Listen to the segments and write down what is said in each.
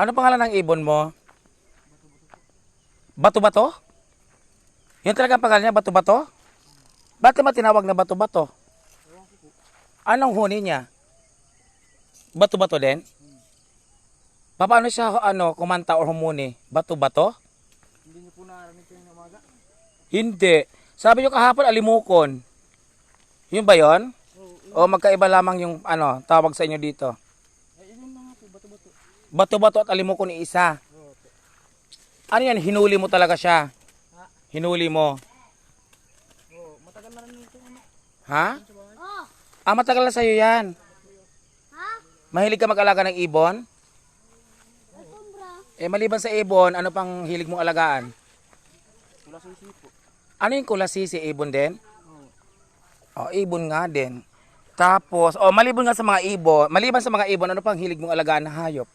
Ano pangalan ng ibon mo? Bato-bato? Yun talaga ang pangalan niya, bato-bato? Bakit naman tinawag na bato-bato? Anong huni niya? Bato-bato din? Paano siya ano, kumanta or humuni? Bato-bato? Hindi niyo po narinig kayo ng umaga? Hindi. Sabi niyo kahapon alimukon. Yun ba yon? O magkaiba lamang yung ano, tawag sa inyo dito? Ay, yun na nga po, bato-bato. Bato-bato at alimukon ni isa. Po. Ano yan? Hinuli mo talaga siya? Ha? Hinuli mo? Oo, matagal na rin ito. Ha? Bahay. Ah, matagal na sa'yo yan. Mahilig ka mag-alaga ng ibon? Eh, maliban sa ibon, ano pang hilig mong alagaan? Wala sa isipo. Ano yung kulasisi? Ibon din? Oh, ibon nga din. Tapos, oh, maliban nga sa mga ibon, maliban sa mga ibon, ano pang hilig mong alagaan na hayop?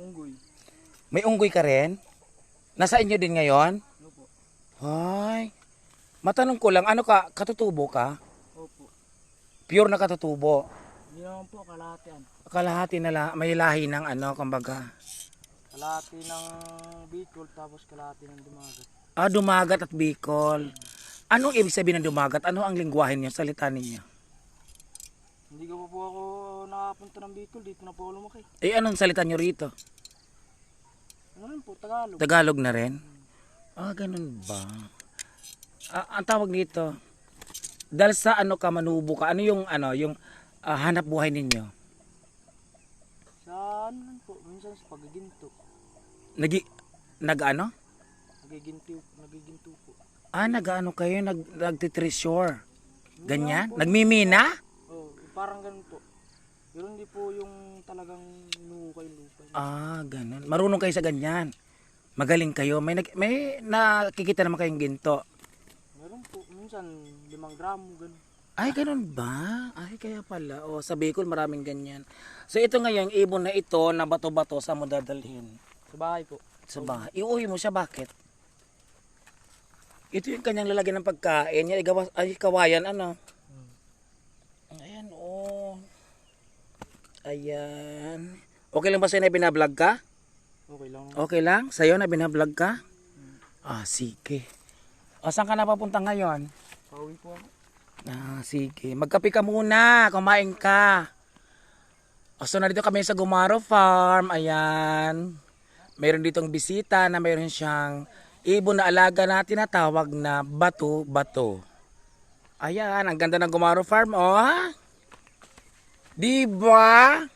Unggoy. May unggoy ka rin? Nasa inyo din ngayon? Opo. Ay, matanong ko lang, ano ka, katutubo ka? Opo. Pure na katutubo. Hindi naman po, kalahatian. Kalahati na lang, may lahi ng ano, kumbaga. Kalahati ng Bicol, tapos kalahati ng Dumagat. Ah, dumagat at Bicol. Anong ibig sabihin ng dumagat? Ano ang lingwahe niyo, salita ninyo? Hindi ko pa po ako nakapunta ng Bicol, dito na po ako lumaki. Eh, anong salita niyo rito? Ano rin po, Tagalog. Tagalog na rin? Ah, ganun ba? Ah, ang tawag dito, dahil sa ano ka manubo ka, ano yung ano, yung ah, hanap buhay ninyo? Sa ano lang po, minsan sa pagaginto. Nagi, nag ano? Nagiginto, nagiginto po. Ah, nag ano kayo, nag, nagtitreasure. Ganyan? Nagmimina? Parang ganun po. Pero hindi po yung talagang nukay lupa. Ah, ganun. Marunong kayo sa ganyan. Magaling kayo. May, nag, may nakikita naman kayong ginto. Meron po, minsan limang gramo, ganun. Ay, ganun ba? Ay, kaya pala. O, sa Bicol maraming ganyan. So, ito ngayon, ibon na ito na bato-bato sa mo dadalhin Sa bahay po. sa bahay. Iuwi mo siya, bakit? Ito yung kanyang lalagyan ng pagkain. Yan, ay, kawayan, ano? Ayan, oh. Ayan. Okay lang ba sa'yo na binablog ka? Okay lang. Okay lang? Sa'yo na binablog ka? Ah, sige. O, saan ka na papunta ngayon? Pauwi po ako. Ah, sige. Magkape ka muna. Kumain ka. O, so, nandito kami sa Gumaro Farm. Ayan. Meron ditong bisita na meron siyang ibon na alaga na tinatawag na bato-bato. Ayan, ang ganda ng Gumaro Farm, oh. Di ba?